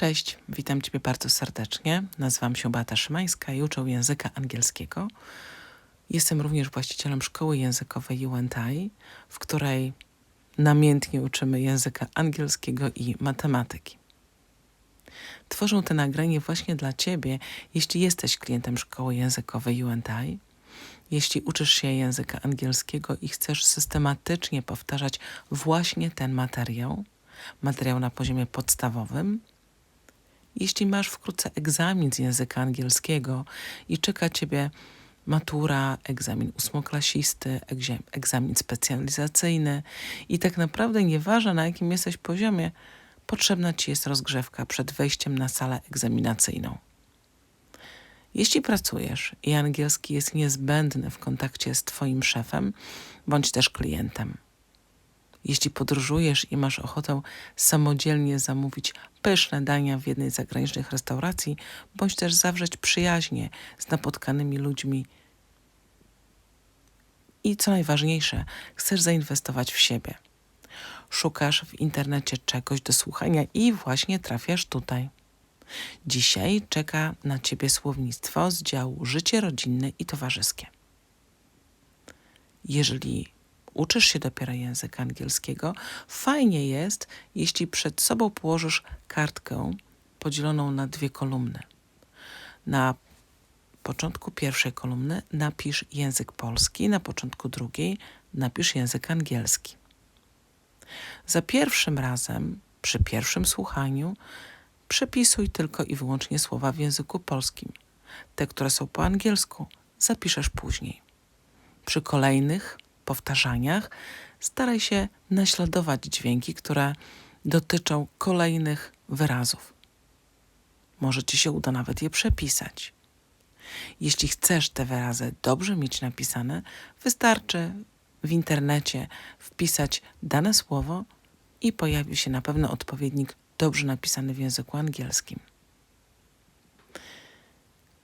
Cześć, witam Ciebie bardzo serdecznie. Nazywam się Beata Szymańska i uczę języka angielskiego. Jestem również właścicielem szkoły językowej UNTI, w której namiętnie uczymy języka angielskiego i matematyki. Tworzę te nagranie właśnie dla Ciebie, jeśli jesteś klientem szkoły językowej UNTI, jeśli uczysz się języka angielskiego i chcesz systematycznie powtarzać właśnie ten materiał, materiał na poziomie podstawowym, jeśli masz wkrótce egzamin z języka angielskiego i czeka ciebie matura, egzamin ósmoklasisty, egzamin specjalizacyjny i tak naprawdę nieważne na jakim jesteś poziomie, potrzebna ci jest rozgrzewka przed wejściem na salę egzaminacyjną. Jeśli pracujesz i angielski jest niezbędny w kontakcie z Twoim szefem bądź też klientem, jeśli podróżujesz i masz ochotę samodzielnie zamówić pyszne dania w jednej z zagranicznych restauracji, bądź też zawrzeć przyjaźnie z napotkanymi ludźmi. I co najważniejsze, chcesz zainwestować w siebie. Szukasz w internecie czegoś do słuchania i właśnie trafiasz tutaj. Dzisiaj czeka na Ciebie słownictwo z działu Życie rodzinne i towarzyskie. Jeżeli uczysz się dopiero języka angielskiego, fajnie jest, jeśli przed sobą położysz kartkę podzieloną na dwie kolumny. Na początku pierwszej kolumny napisz język polski, na początku drugiej napisz język angielski. Za pierwszym razem, przy pierwszym słuchaniu, przepisuj tylko i wyłącznie słowa w języku polskim. Te, które są po angielsku, zapiszesz później. Przy kolejnych powtarzaniach staraj się naśladować dźwięki, które dotyczą kolejnych wyrazów. Może ci się uda nawet je przepisać. Jeśli chcesz te wyrazy dobrze mieć napisane, wystarczy w internecie wpisać dane słowo i pojawi się na pewno odpowiednik dobrze napisany w języku angielskim.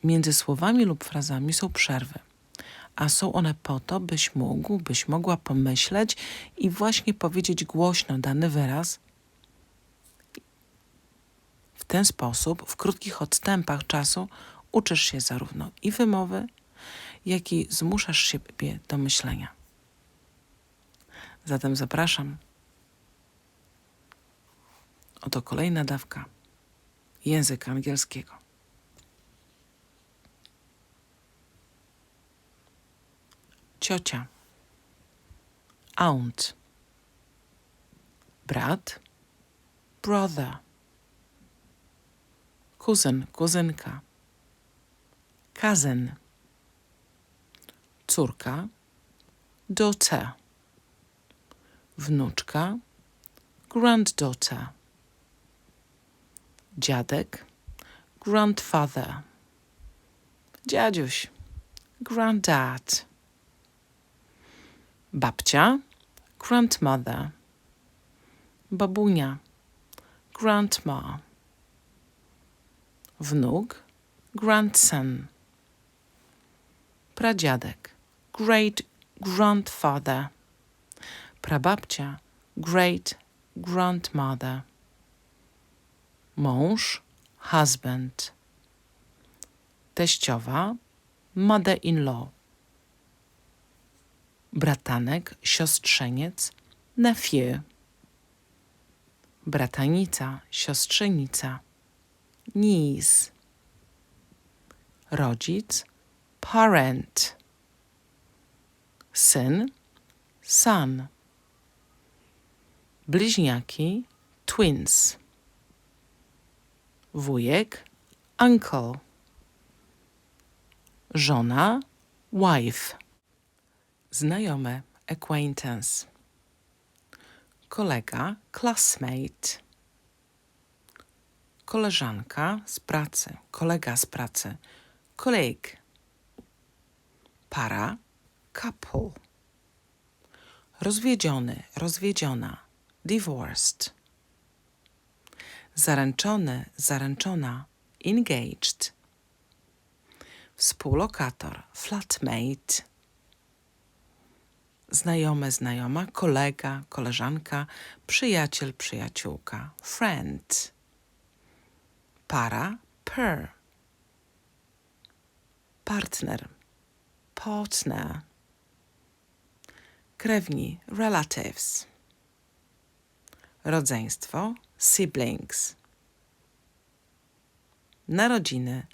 Między słowami lub frazami są przerwy a są one po to, byś mógł, byś mogła pomyśleć i właśnie powiedzieć głośno dany wyraz. W ten sposób, w krótkich odstępach czasu, uczysz się zarówno i wymowy, jak i zmuszasz siebie do myślenia. Zatem zapraszam. Oto kolejna dawka języka angielskiego. Ciocia, aunt, brat, brother, kuzyn, kuzynka, cousin, córka, daughter, wnuczka, granddaughter, dziadek, grandfather, dziadziuś, granddad babcia, grandmother, babunia, grandma, wnuk, grandson, pradziadek, great grandfather, prababcia, great grandmother, mąż, husband, teściowa, mother-in-law bratanek, siostrzeniec, nephew, bratanica, siostrzenica, niece, rodzic, parent, syn, son, bliźniaki, twins, wujek, uncle, żona, wife znajome acquaintance, kolega classmate, koleżanka z pracy, kolega z pracy, colleague, para couple, rozwiedziony, rozwiedziona, divorced, zaręczony, zaręczona, engaged, współlokator, flatmate, znajome, znajoma, kolega, koleżanka, przyjaciel, przyjaciółka, friend. Para, per. Partner, partner. Krewni, relatives. Rodzeństwo, siblings. Narodziny,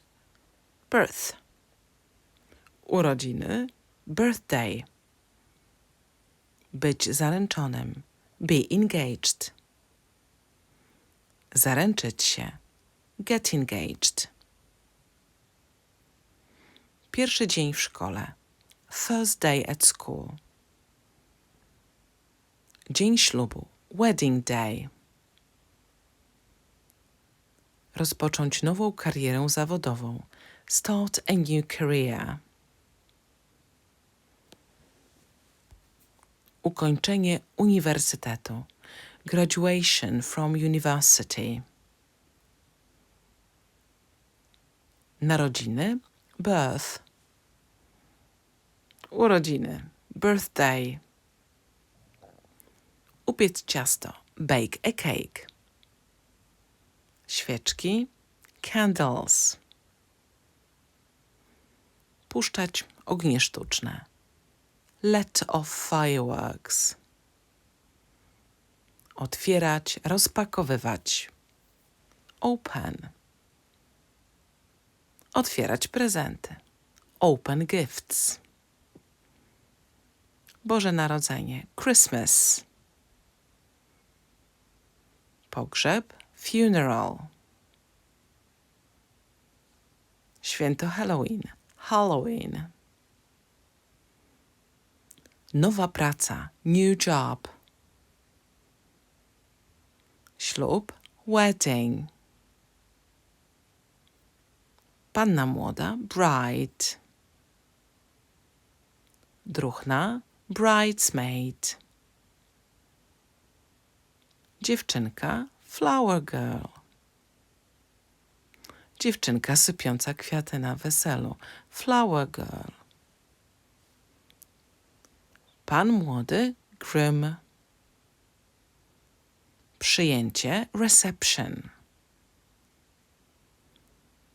birth. Urodziny, birthday. Być zaręczonym, be engaged. Zaręczyć się, get engaged. Pierwszy dzień w szkole, first day at school. Dzień ślubu, wedding day. Rozpocząć nową karierę zawodową, start a new career. Ukończenie uniwersytetu, graduation from university. Narodziny, birth. Urodziny, birthday. Upiec ciasto, bake a cake. Świeczki, candles. Puszczać ognie sztuczne. Let off fireworks. Otwierać, rozpakowywać. Open. Otwierać prezenty. Open gifts. Boże Narodzenie, Christmas. Pogrzeb, funeral. Święto Halloween, Halloween. Nowa praca, new job. Ślub, wedding. Panna młoda, bride. Druhna, bridesmaid. Dziewczynka, flower girl. Dziewczynka sypiąca kwiaty na weselu, flower girl. Pan młody, groom. Przyjęcie, reception.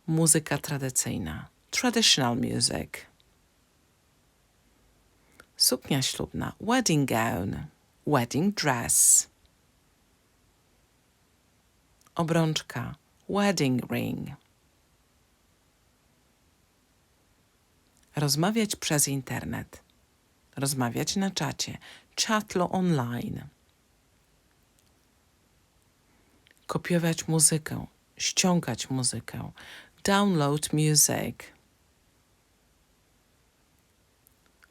Muzyka tradycyjna, traditional music. Suknia ślubna, wedding gown, wedding dress. Obrączka, wedding ring. Rozmawiać przez internet. Rozmawiać na czacie, chatlo online. Kopiować muzykę, ściągać muzykę, download music.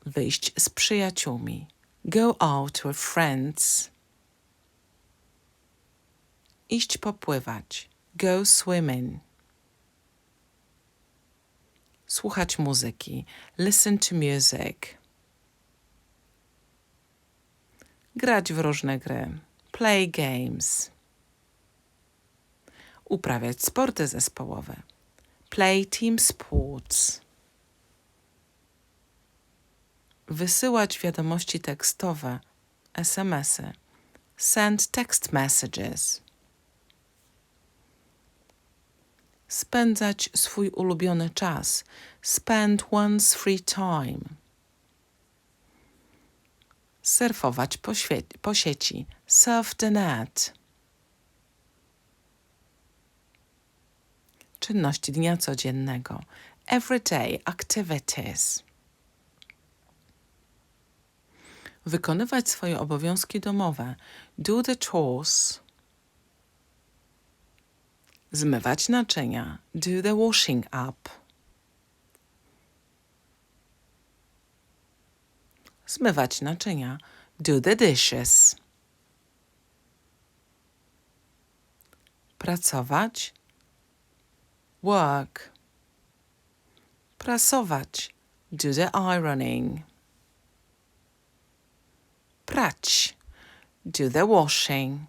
Wyjść z przyjaciółmi, go out with friends. Iść popływać, go swimming. Słuchać muzyki, listen to music. Grać w różne gry, play games. Uprawiać sporty zespołowe, play team sports. Wysyłać wiadomości tekstowe, SMSy, send text messages. Spędzać swój ulubiony czas, spend one's free time. Surfować po, po sieci, surf the net. Czynności dnia codziennego, everyday activities. Wykonywać swoje obowiązki domowe, do the chores. Zmywać naczynia, do the washing up. Zmywać naczynia, do the dishes. Pracować, work. Prasować, do the ironing. Prać, do the washing.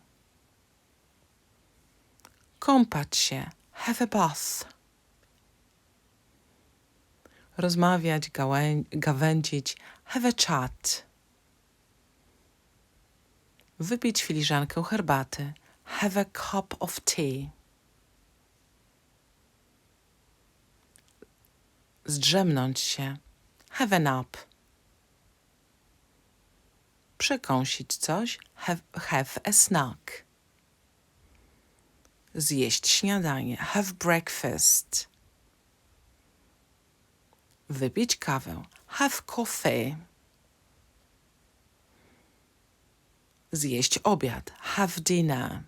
Kąpać się, have a bath. Rozmawiać, gałę- gawędzić, Have a chat. Wypić filiżankę herbaty. Have a cup of tea. Zdrzemnąć się. Have a nap. Przekąsić coś. Have, have a snack. Zjeść śniadanie. Have breakfast. Wypić kawę. Have coffee. Zjeść obiad. Have dinner.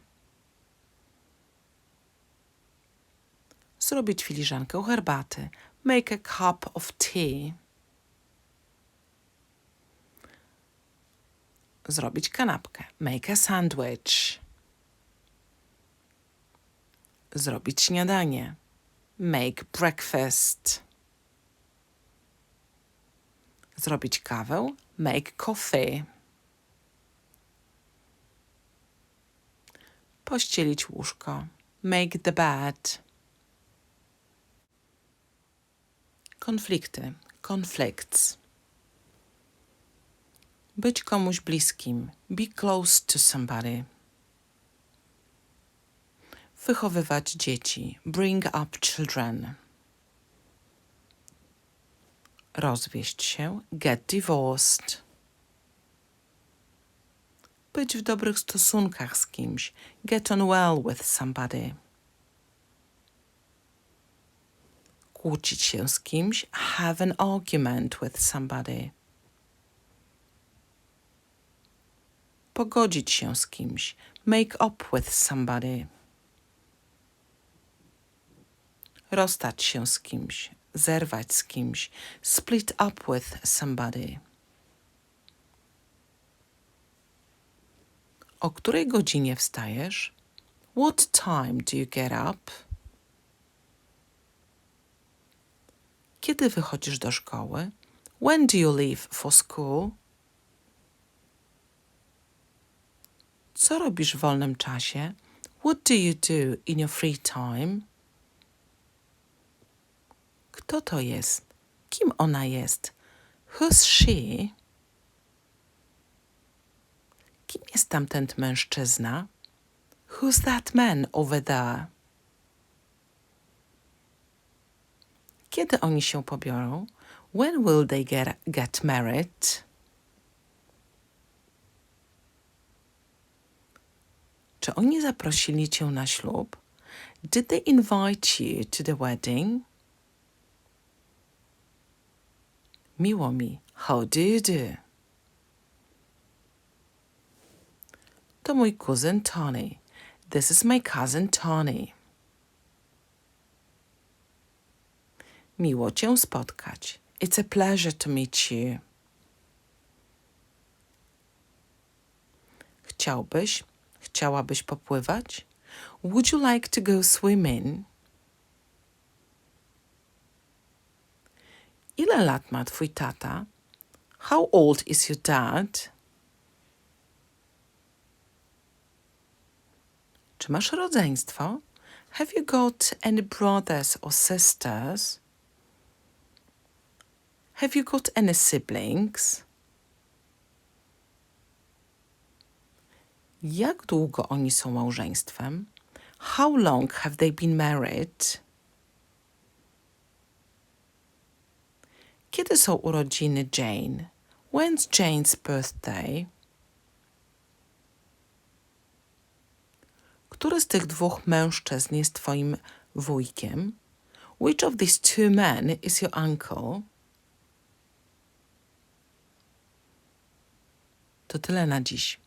Zrobić filiżankę herbaty. Make a cup of tea. Zrobić kanapkę. Make a sandwich. Zrobić śniadanie. Make breakfast. Zrobić kawę. Make coffee. Pościelić łóżko. Make the bed. Konflikty. Conflicts. Być komuś bliskim. Be close to somebody. Wychowywać dzieci. Bring up children. Rozwieść się. Get divorced. Być w dobrych stosunkach z kimś. Get on well with somebody. Kłócić się z kimś. Have an argument with somebody. Pogodzić się z kimś. Make up with somebody. Rozstać się z kimś. Zerwać z kimś. Split up with somebody. O której godzinie wstajesz? What time do you get up? Kiedy wychodzisz do szkoły? When do you leave for school? Co robisz w wolnym czasie? What do you do in your free time? Kto to jest? Kim ona jest? Who's she? Kim jest tamten mężczyzna? Who's that man over there? Kiedy oni się pobiorą? When will they get, get married? Czy oni zaprosili cię na ślub? Did they invite you to the wedding? Miło mi. How do you do? To mój kuzyn Tony. This is my cousin Tony. Miło cię spotkać. It's a pleasure to meet you. Chciałbyś, chciałabyś popływać? Would you like to go swimming? Ile lat ma twój tata? How old is your dad? Czy masz rodzeństwo? Have you got any brothers or sisters? Have you got any siblings? Jak długo oni są małżeństwem? How long have they been married? Kiedy są urodziny Jane? When's Jane's birthday? Który z tych dwóch mężczyzn jest twoim wujkiem? Which of these two men is your uncle? To tyle na dziś.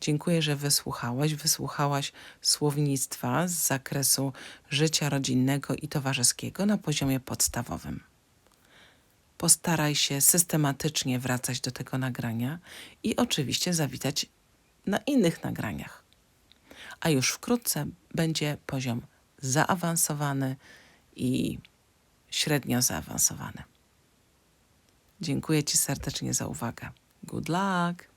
Dziękuję, że wysłuchałeś, wysłuchałaś słownictwa z zakresu życia rodzinnego i towarzyskiego na poziomie podstawowym. Postaraj się systematycznie wracać do tego nagrania i oczywiście zawitać na innych nagraniach. A już wkrótce będzie poziom zaawansowany i średnio zaawansowany. Dziękuję Ci serdecznie za uwagę. Good luck!